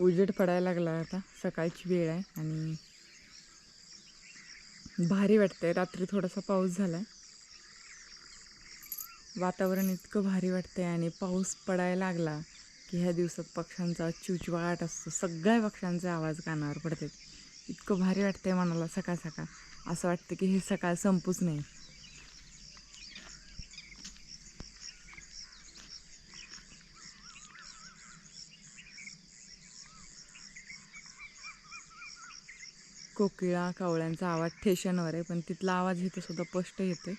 उजेड पडायला लागला आता. सकाळची वेळ आहे आणि भारी वाटतंय. रात्री थोडासा पाऊस झाला आहे वातावरण इतकं भारी वाटतंय आणि पाऊस पडायला लागला की ह्या दिवसात पक्ष्यांचा चिवचिवाट असतो. सगळ्या पक्ष्यांचे आवाज कानावर पडतात. इतकं भारी वाटतंय मनाला सकाळ सकाळ. असं वाटतं की हे सकाळ संपूच नाही. कोकिळा कावळ्यांचा आवाज ठेशनवर आहे पण तिथला आवाज इथं सुद्धा स्पष्ट येतोय.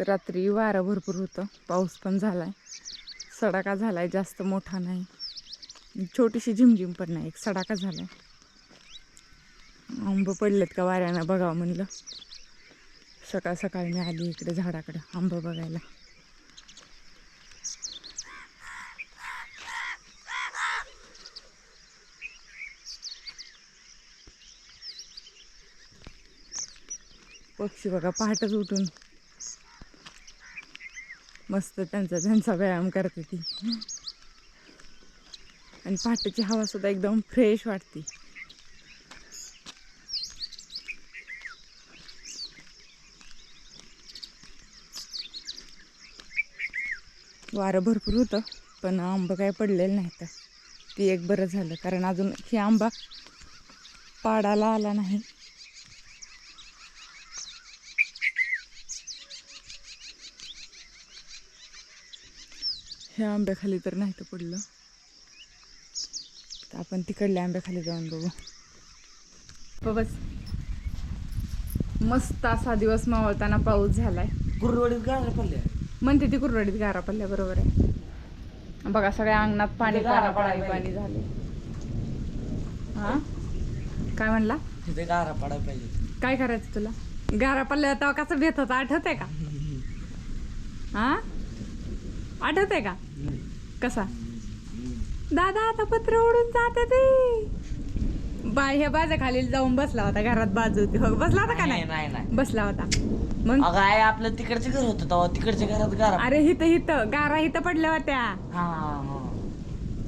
रात्री वारं भरपूर होतं. पाऊस पण झालाय. सडाका झालाय जास्त मोठा नाही. छोटीशी झिमझिम पण नाही एक सडाका झालाय. आंब पडलेत का वाऱ्यानं बघावं म्हणलं. सकाळ सकाळी मी आली इकडे झाडाकडं आंब बघायला. पक्षी बघा पहाटच उठून. मस्त त्यांचा त्यांचा व्यायाम करते ती. आणि पहाटेची हवा सुद्धा एकदम फ्रेश वाटते. वारं भरपूर होतं पण आंबा काय पडलेलं नाही तर ती एक बरं झालं कारण अजून ही आंबा पाडाला आला नाही. ह्या आंब्याखाली तर नाही तर पडलं. तर आपण तिकडल्या आंब्याखाली जाऊन बघू. बस. मस्त असा दिवस मावळताना पाऊस झालाय. गुरुवाडीत गाड्या पडल्या. म्हणते ती कुरवाडीत गारा पडल्या बरोबर आहे. बघा सगळ्या अंगणात पाणी गारा पाणी पाणी झाले. हा? काय म्हणला? तिथे गारा पडायला पाहिजे. काय करायचं तुला? गारा पडल्या तेव्हा कसं भेट होता आठवत आहे का? हा? आठवत आहे का? कसा? दादा आता पत्र उडून जाते ते. बाय ह्या बाजा खाली जाऊन बसला होता घरात बाजू होती. हो बसला होता का नाही नाही? बसला होता. मग? अगं आहे आपलं तिकडचे घर होतं तेव्हा. तिकडच्या घरात गारा. अरे हिथं हिथं. गारा हिथं पडल्या होत्या. हा हा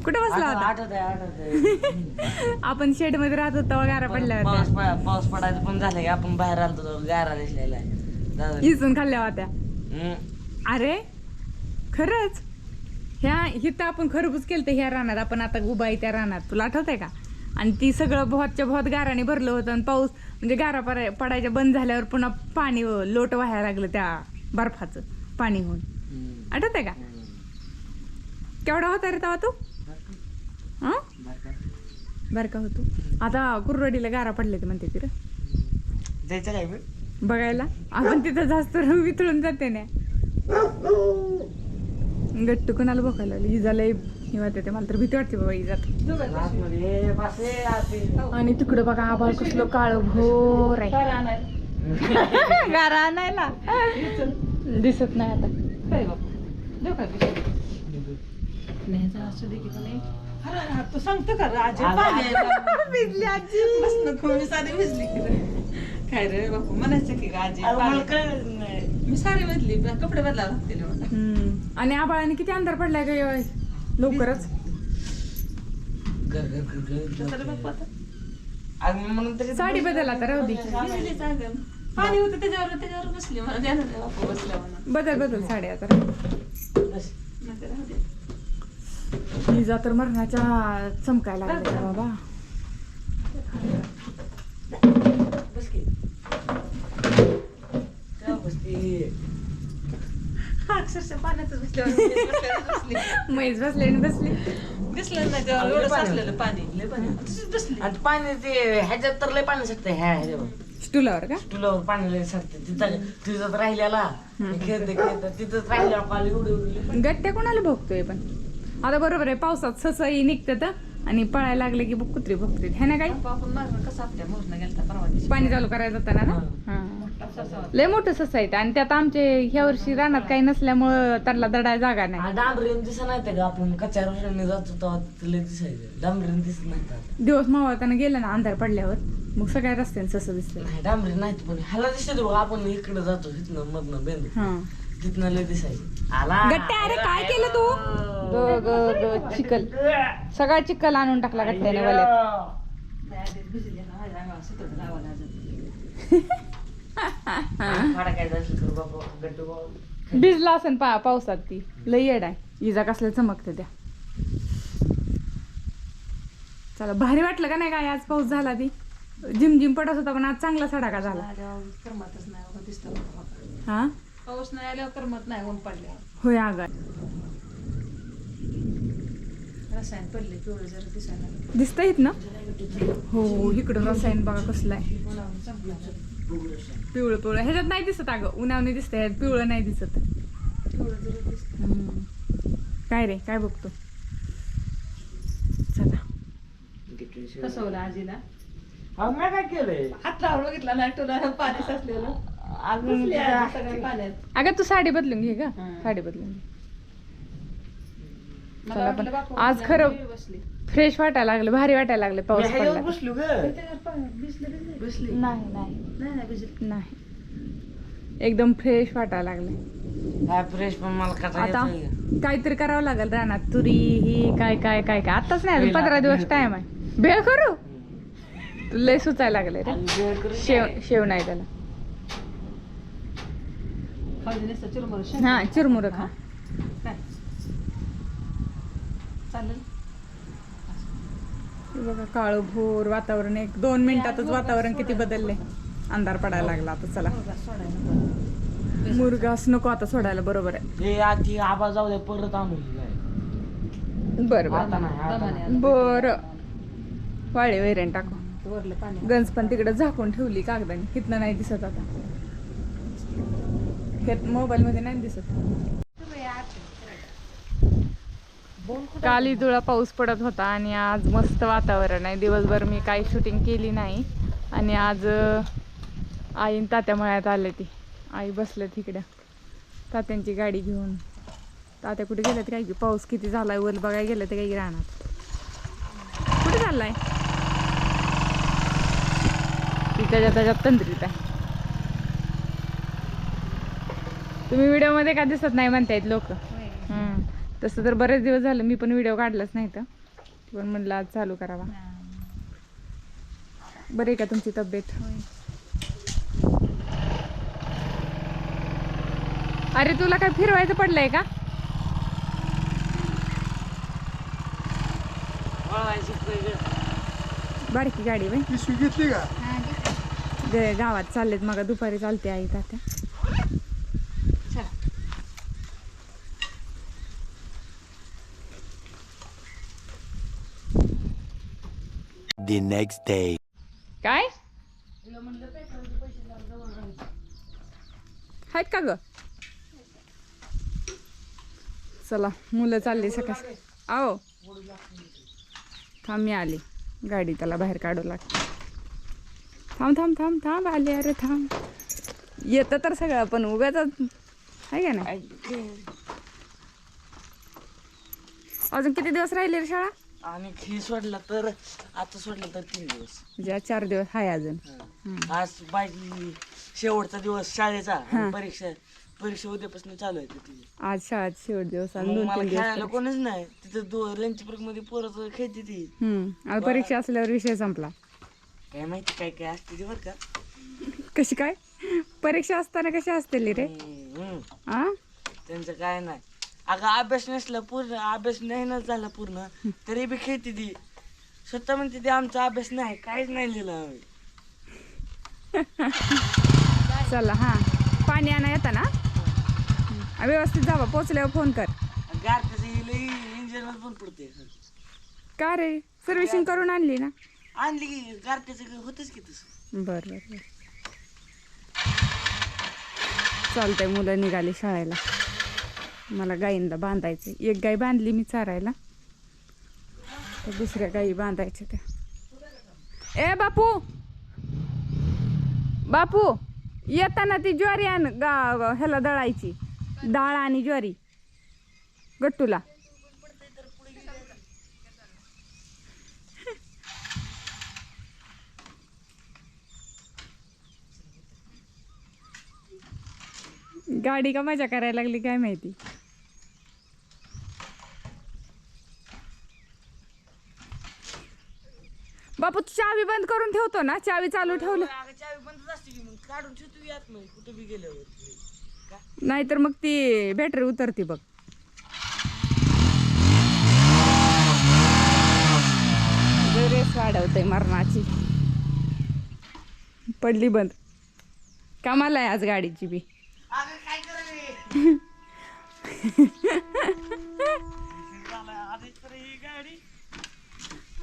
कुठे बसला होता? आठवत आहे आठवत आपण शेडमध्ये राहत होतो तेव्हा गारा पडल्या पाऊस होत्या. प- पाऊस पडायचं पण झालं की आपण बाहेर आलतो तेव्हा गारा दिसलेला आहे दादा. इसून खाल्ल्या होत्या. हम्म. अरे खरंच? ह्या हिथं आपण खरबूज केलं ह्या रानात. आपण आता उभा आहे त्या रानात. तुला आठवतंय का? आणि ती सगळं भोतच्या भोत गाराने भरलं होतं आणि पाऊस म्हणजे गारा पडाय पडायच्या बंद झाल्यावर पुन्हा पाणी लोट व्हायला लागलं त्या बर्फाचं पाणी होऊन. हम्म. आठवतंय का? केवढा होता रे तेव्हा तू? हं? बारका. होतो. आता कुरवाडीला गारा पडले ते म्हणते तिथं जायचं काय? बघायला. आपण तिथं जास्त वितळून जाते ना. गट्टू कोणाला बघायला लागली. इजाला हे वाटते ते. मला तर भीती वाटते बाबा इजात. आणि तिकडं बघा आभाळ कसलं काळ भोर आहे. गारा आणायला. दिसत नाही आता. तू सांगतो का? राजे. भिजली आजी. बस भिजली. काय रे बापू म्हणायचं की आजी मी सारी बदली कपडे बदलावं लागतील मला हम्म. आणि आभाळाने किती अंतर पडलाय का यावेळेस? लवकरच. घर, घर, घर, घर, म्हणून तरी साडी बदल आता राहू दे. पाणी होतं त्याच्यावर त्याच्यावर बसली मला. ध्यानात नाही बापू बसल्या म्हणून बदल बदल साडी आता. बस. नंतर राहू दे. तर मरणाच्या चमकायला लागल्या बाबा बस की. काय बसती? अक्षरशः पाण्यातच बसल्यावर मी बसल्यावर बसली. मैच बसले आणि बसली. दिसलं नाही तेव्हा लय एवढं पाणी साचलेलं होतं. पाणी लय पाणी. होतं. तशीच बसली. आणि पाणी ते ह्याच्यात तर लय पाणी शकते ह्या ह्याच्यावर. स्टूलावर का? तुला पाणी लय शकते तिथं तिथं राहिलेला. मी खेळते खेळते. तिथंच पाणी उडी उडली गट्ट्या कोणाला भोगतोय पण? आता बरोबर आहे पावसात ससाई निघतात आणि पळायला लागले की कुत्री भोगते है ना काही? बापू आपण मागं कसं आपल्या मोरणं गेलता परवा दिवशी? पाणी चालू करायचं जाताना ना? हा. लय मोठं ससा आहे आणि त्यात आमचे ह्या वर्षी रानात काही नसल्यामुळं त्यांना दडाय जागा नाही. डांबरीन दिसत नाही का आपण. कच्च्या रस्त्याने जातो तेव्हा तिथं लय दिसायचं डांबरीन दिसत नाही. दिवस मावळताना गेलं ना अंधार पडल्यावर मग सगळ्या रस्त्याने ससं दिसतं नाही डांबरी नाही पण ह्याला दिसते बघ आपण इकडे जातो तिथनं मधनं बेंद हा. तिथनं लय दिसायचं आला. गट्ट्या अरे काय केलं तू? ग ग ग चिकल सगळा चिकल आणून टाकला गट्ट्याने वल्यात. भिजला असेल पा पावसात ती. लई येड आहे. इजा कसल्या चमकते त्या. चला भारी वाटलं का नाही काय? आज पाऊस झाला ती. जिम जिम पडत होता पण आज चांगला सडाका झाला. आल्यावर करमतच नाही बघा दिसतं बघा. हा? पाऊस नाही आल्यावर करमत नाही ऊन पडल्यावर. होय आगा. रसायन पडले पिवळं जरा दिसायला. दिसत येत ना हो इकडं रसायन बघा कसलं आहे. संपलं. पिवळं पिवळं ह्याच्यात नाही दिसत अगं उन्हावणे दिसत ह्यात पिवळं नाही दिसत. हम्म. काय रे काय बघतो चला फसवलं आजीला अहो, मी काय केलंय हात लावून बघितला नाही तुला पाणी साचलेलं अजून बसली तिला- आजी सगळ्या पाण्यात अगं तू साडी बदलून घे का हा. साडी बदलून घे मला चला वाटलं पण बापू आज खरं- बसली फ्रेश वाटायला लागलं भारी वाटायला लागलं पाऊस पडला. बसलो नाही नाही. नाही नाही भिजलं नाही. एकदम फ्रेश वाटायला लागले. फ्रेश पण मला आता. काहीतरी करावं लागेल रानात. तुरी ही काय काय काय काय. आताच नाही अजून पंधरा दिवस टाइम आहे. बेळ करू? लय सुचायला लागले रे. शेव? शेव नाही त्याला. हा चिरमुर खा? चालेल. बघा काळं भोर वातावरण एक दोन मिनिटातच वातावरण किती बदलले अंधार पडायला लागला आता चला मुलगा सोडायला नको. मुरगास नको आता सोडायला बरोबर आहे हे आधी आबा जाऊ दे परत आणू ही. बरं आता नाही आता दमाने नाही. आलं. बरं वाळे वैरण टाकू ते वरलं पाणी गंज पण तिकडे झाकून ठेवली कागदाने हिथनं नाही दिसत आता मोबाईल मध्ये नाही दिसत काली धुळा पाऊस पडत होता आणि आज मस्त वातावरण आहे. दिवसभर मी काही शूटिंग केली नाही. आणि आज आईन तात्या मळ्यात आले ती. आई बसले तिकडं. तात्यांची गाडी घेऊन. तात्या कुठे गेले काय? की पाऊस किती झालाय? वर बघायला गेलं ते काही राहणार कुठे चाललाय? ती त्याच्या त्याच्यात तंद्रीत आहे. तुम्ही व्हिडिओमध्ये का दिसत नाही म्हणतायत लोक. तसं तर बरेच दिवस झालं मी पण व्हिडिओ काढलाच नाही तर. पण म्हणलं आज चालू करावा. बरे आहे का तुमची तब्येत? अरे तुला काय फिरवायचं पडलंय का. बारकी गाडी बाई पिशवी घेतली का? ग- गावात चाललेत मग दुपारी चालते आई तात्या. The next day. काय? आहेत का ग? चला मुलं चालली सकाळ. आओ. थांब मी आली. गाडी त्याला बाहेर काढू लागते थांब थांब थांब थांब आले. अरे थांब. येतं तर सगळं पण उगाच आहे का नाही? अजून किती दिवस राहिले रे शाळा? आणि खी सोडला तर आता सोडला तर तीन दिवस. म्हणजे आज चार दिवस आहे अजून. आज बाई शेवटचा दिवस शाळेचा आणि परीक्षा परीक्षा उद्यापासून चालू आहे तिथे. आज शाळेत शेवट दिवस दोन मला तीन खेळायला कोणीच नाही. तिथं लंच ब्रेकमध्ये पोरं खेळते ती. हम्म. आता परीक्षा असल्यावर विषय संपला. काय माहिती काय काय असते ती बरं का. कशी काय? परीक्षा असताना कशी असतील रे? हम्म, हम्म. आ? त्यांचं काय नाही. अगं अभ्यास नसला पूर्ण अभ्यास नाही ना झाला पूर्ण तरी बी खेळते ती. स्वतः म्हणते ती आमचा अभ्यास नाही काहीच नाही लिहिलं आम्ही. चला हा. पाणी आणा येता ना? हा, व्यवस्थित जावा पोचल्यावर फोन कर. गार त्याचं इंजिन पण पडते का रे? सर्व्हिसिंग करून आणली ना? आणली की गार त्याचं होतच की तसं. बर बर बर. चालतंय मुलं निघाली शाळेला. मला गायींना बांधायचं. एक गाय बांधली मी चारायला. तर दुसऱ्या गाई बांधायच्या त्या. ए बापू! बापू! येताना ती ज्वारी आण. गा- ह्याला दळायची. डाळ आणि ज्वारी. गट्टूला. गाडी का मजा करायला लागली काय माहिती? बापू तू चावी बंद करून ठेवतो ना? चावी चालू ठेवलं. अगं चावी बंदच असते की मग. काढून ठेवतो यात नाही कुठं बी गेल्यावर. नाहीतर मग ती बॅटरी उतरते बघ. रेस वाढवतय मरणाची. पडली बंद. कामाला आहे आज गाडीची बी अगं काय करावे आधीच तर ही गाडी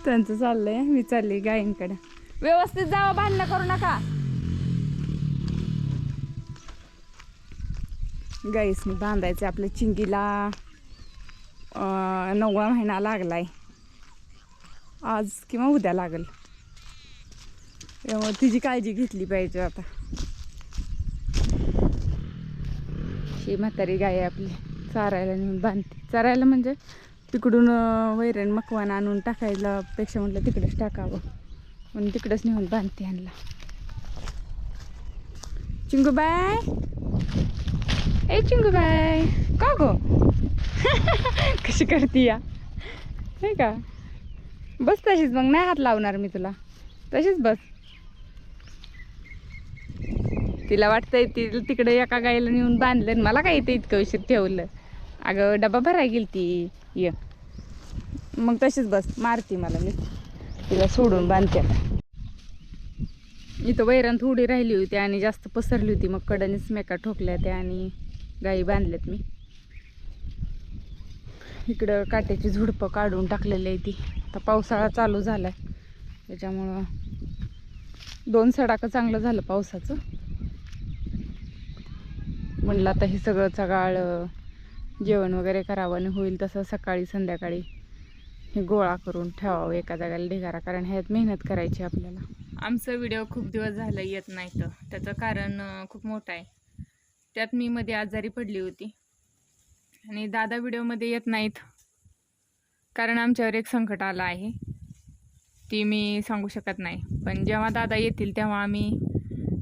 त्यांचं चाललंय मी चालली गायींकडे व्यवस्थित जावं भांडणं करू नका. गाईसनी बांधायचं आपल्या चिंगीला. अं, नववा महिना लागलाय. आज किंवा उद्या लागल. तिची काळजी घेतली पाहिजे आता. अशी म्हातारी गाय आपली. चारायला नेऊन बांधते. चारायला म्हणजे तिकडून वैरण मकवान आणून टाकायला पेक्षा म्हटलं तिकडेच टाकावं. म्हणून तिकडेच नेऊन बांधते आणला चिंगूबाय ए चिंगूबाय का गो? कशी करते या? नाही का? बस तशीच मग. नाही हात लावणार मी तुला. तशीच बस. तिला वाटतंय ती तिकडे एका गाईला नेऊन बांधलं आणि मला काय इथे इतकं उशीर ठेवलं. अगं डबा भरायला गेली ती. ये. मग तशीच बस मारती मला मी. तिला सोडून बांधते इथं वैरण थोडी राहिली होती आणि जास्त पसरली होती. मग कडनीच मेका ठोकल्या त्या आणि गाई बांधल्यात मी. इकडं काट्याची झुडपं काढून टाकलेली आहे ती. आता पावसाळा चालू झाला त्याच्यामुळं दोन सडाकं चांगलं झालं पावसाचं. म्हणलं आता हे सगळं सकाळ जेवण वगैरे करावं आणि होईल तसं सकाळी संध्याकाळी हे गोळा करून ठेवावं एका जागेला ढिगारा कारण ह्यात मेहनत करायची आपल्याला. आमचं व्हिडिओ खूप दिवस झालं येत नाही तर. त्याचं कारण खूप मोठं आहे. त्यात मी मध्ये आजारी पडली होती. आणि दादा व्हिडिओमध्ये येत नाहीत. कारण आमच्यावर एक संकट आलं आहे. ती मी सांगू शकत नाही. पण जेव्हा दादा येतील तेव्हा आम्ही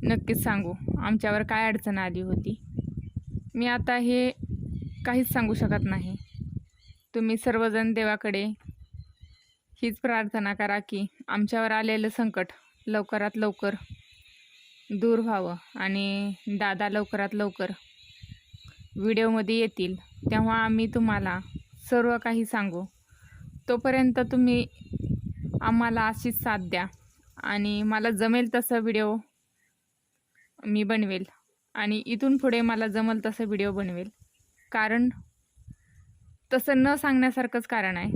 नक्कीच सांगू. आमच्यावर काय अडचण आली होती. मी आता हे काहीच सांगू शकत नाही. तुम्ही सर्वजण देवाकडे हीच प्रार्थना करा की आमच्यावर आलेलं संकट लवकरात लवकर दूर व्हावं आणि दादा लवकरात लवकर व्हिडिओमध्ये येतील. तेव्हा आम्ही तुम्हाला सर्व काही सांगू. तोपर्यंत तुम्ही आम्हाला अशीच साथ द्या आणि मला जमेल तसं व्हिडिओ मी बनवेल. आणि इथून पुढे मला जमल तसं व्हिडिओ बनवेल. कारण तसं न सांगण्यासारखंच कारण आहे.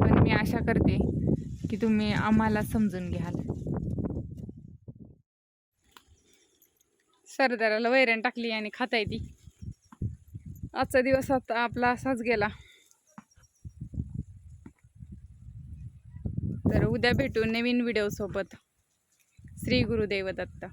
पण मी आशा करते की तुम्ही आम्हाला समजून घ्याल. सरदाराला वैरण टाकली आणि खाता येते आजचा दिवस आता आपला असाच गेला. तर उद्या भेटू नवीन व्हिडिओसोबत श्री गुरुदेवदत्त